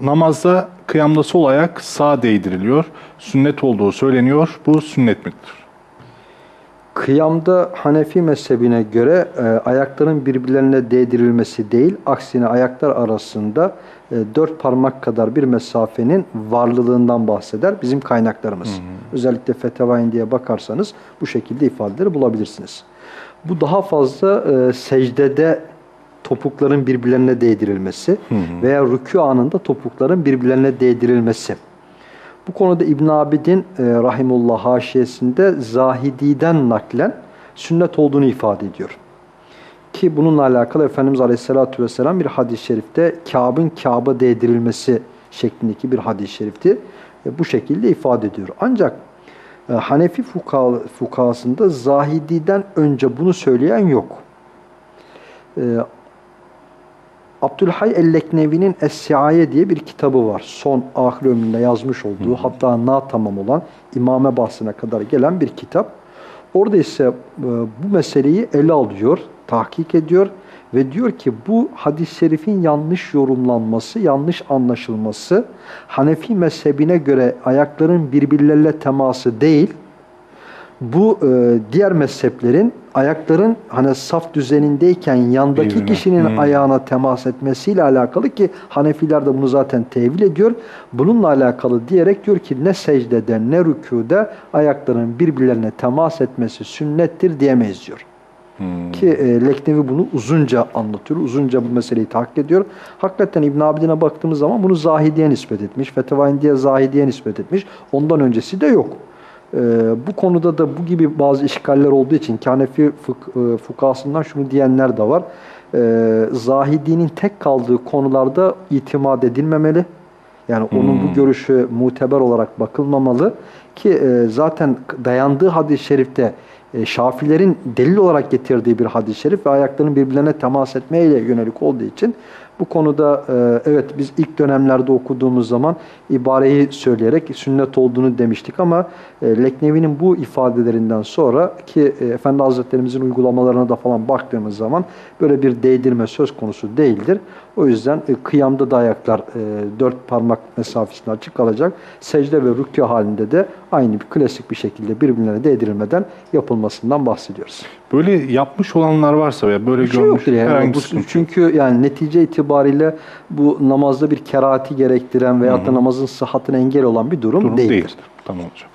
namazda kıyamda sol ayak sağa değdiriliyor. Sünnet olduğu söyleniyor. Bu sünnet midir? Kıyamda Hanefi mezhebine göre e, ayakların birbirlerine değdirilmesi değil, aksine ayaklar arasında e, dört parmak kadar bir mesafenin varlığından bahseder bizim kaynaklarımız. Özellikle Feteva diye bakarsanız bu şekilde ifadeleri bulabilirsiniz. Bu daha fazla e, secdede topukların birbirlerine değdirilmesi veya rükû anında topukların birbirlerine değdirilmesi. Bu konuda İbn Abidin e, rahimullah haşiyesinde zahididen naklen sünnet olduğunu ifade ediyor. Ki bununla alakalı Efendimiz Aleyhisselatü Vesselam bir hadis-i şerifte Kâb'ın Kâb'a değdirilmesi şeklindeki bir hadis-i şerifti. E, bu şekilde ifade ediyor. Ancak e, Hanefi fuka, fukasında zahididen önce bunu söyleyen yok. E, Abdülhay el-Leknevi'nin Es-Siaye diye bir kitabı var. Son ahir ömründe yazmış olduğu hatta na tamam olan imame bahsine kadar gelen bir kitap. Orada ise e, bu meseleyi ele alıyor, tahkik ediyor ve diyor ki bu hadis-i şerifin yanlış yorumlanması, yanlış anlaşılması Hanefi mezhebine göre ayakların birbirleriyle teması değil, bu e, diğer mezheplerin ayakların hani saf düzenindeyken yandaki Birbirine. kişinin Hmm. ayağına temas etmesiyle alakalı ki Hanefiler de bunu zaten tevil ediyor. Bununla alakalı diyerek diyor ki ne secdede ne rükûde ayakların birbirlerine temas etmesi sünnettir diyemeyiz diyor. Ki e, Leknevi bunu uzunca anlatıyor. Uzunca bu meseleyi tahkik ediyor. Hakikaten İbn Abidin'e baktığımız zaman bunu Zahidi'ye nispet etmiş. Feteva diye Zahidi'ye nispet etmiş. Ondan öncesi de yok. E, bu konuda da bu gibi bazı işgaller olduğu için Kanefi fık, e, fukasından şunu diyenler de var. E, Zahidi'nin tek kaldığı konularda itimat edilmemeli. Yani onun bu görüşü muteber olarak bakılmamalı ki e, zaten dayandığı hadis-i şerifte e, Şafilerin delil olarak getirdiği bir hadis-i şerif ve ayaklarının birbirlerine temas etmeyle yönelik olduğu için bu konuda e, evet biz ilk dönemlerde okuduğumuz zaman ibareyi söyleyerek sünnet olduğunu demiştik ama e, Leknevi'nin bu ifadelerinden sonra ki e, Efendi Hazretlerimizin uygulamalarına da falan baktığımız zaman böyle bir değdirme söz konusu değildir. O yüzden kıyamda da ayaklar dört parmak mesafesinde açık kalacak. Secde ve rükû halinde de aynı bir klasik bir şekilde birbirlerine değdirilmeden yapılmasından bahsediyoruz. Böyle yapmış olanlar varsa veya böyle Bir şey görmüş yoktur yani. herhangi Bu, sıkıntı çünkü yani netice itibariyle bu namazda bir kerahati gerektiren veyahut da namazın sıhhatine engel olan bir durum, Durum değildir. değildir. Tamam hocam.